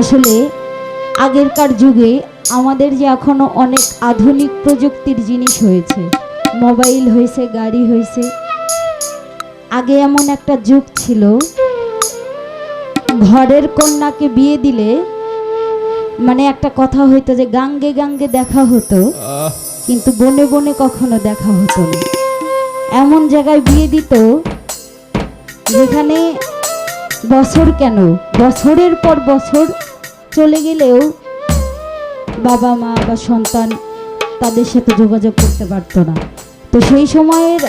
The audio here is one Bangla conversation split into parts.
আসলে আগেরকার যুগে আমাদের যে এখনও অনেক আধুনিক প্রযুক্তির জিনিস হয়েছে মোবাইল হয়েছে গাড়ি হয়েছে আগে এমন একটা যুগ ছিল ঘরের কন্যাকে বিয়ে দিলে মানে একটা কথা হইতো যে গাঙ্গে গাঙ্গে দেখা হতো কিন্তু বনে বনে কখনো দেখা হতো না। এমন জায়গায় বিয়ে দিত যেখানে বছর কেন? বছরের পর বছর চলে গেলেও বাবা, মা বা সন্তান তাদের সাথে যোগাযোগ করতে পারতো না। তো সেই সময়ের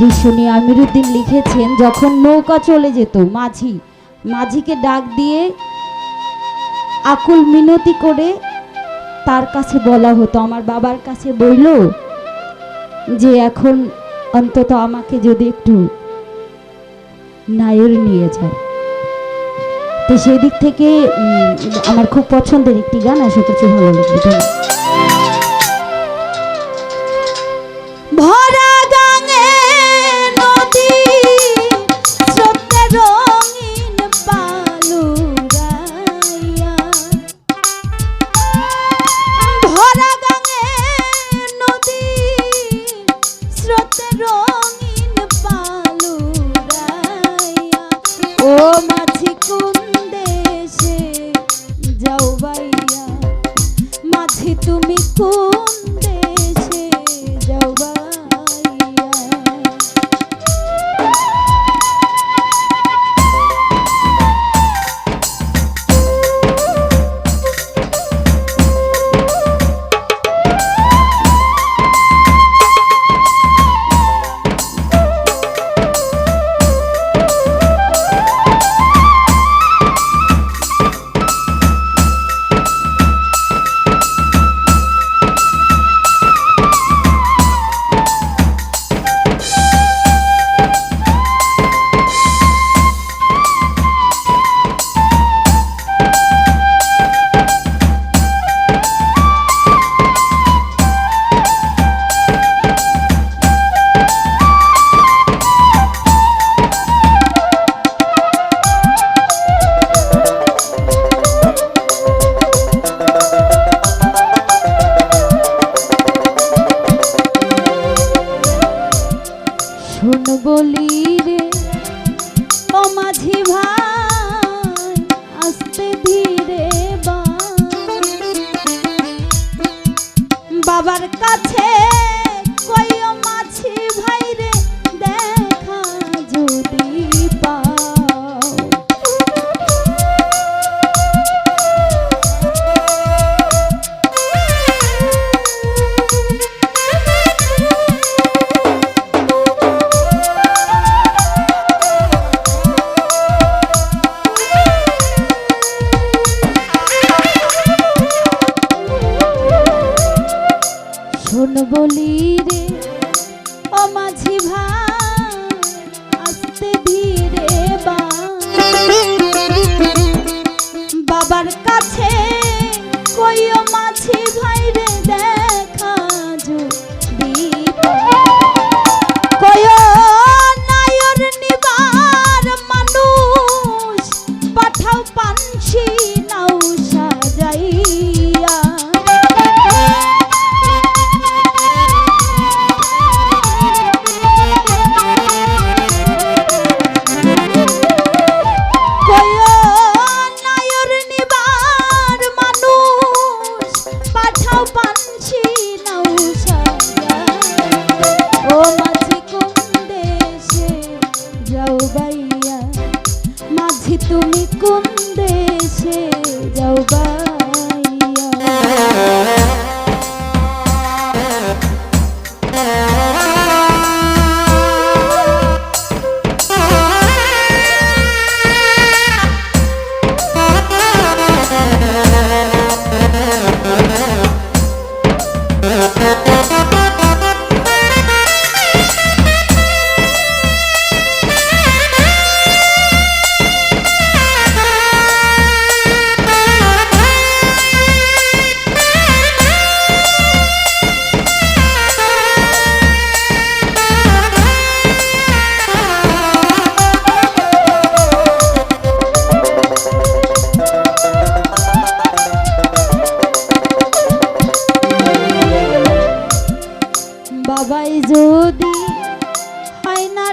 দৃশ্য নিয়ে আমিরুদ্দিন লিখেছেন, যখন নৌকা চলে যেত, মাঝি, মাঝিকে ডাক দিয়ে আকুল মিনতি করে তার কাছে বলা হতো, আমার বাবার কাছে বলল যে, এখন অন্তত আমাকে যদি একটু নায়ের নিয়ে যায়। তো সেই দিক থেকে আমার খুব পছন্দের একটি গান আশা করছি ভালো লাগবে। কাছে কাছে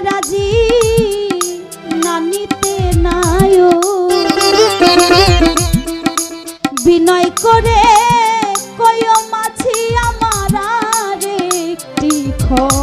হয় না রাজি নানিতে নায় বিনয় করে কয় মাছি আমার আর একটি খবর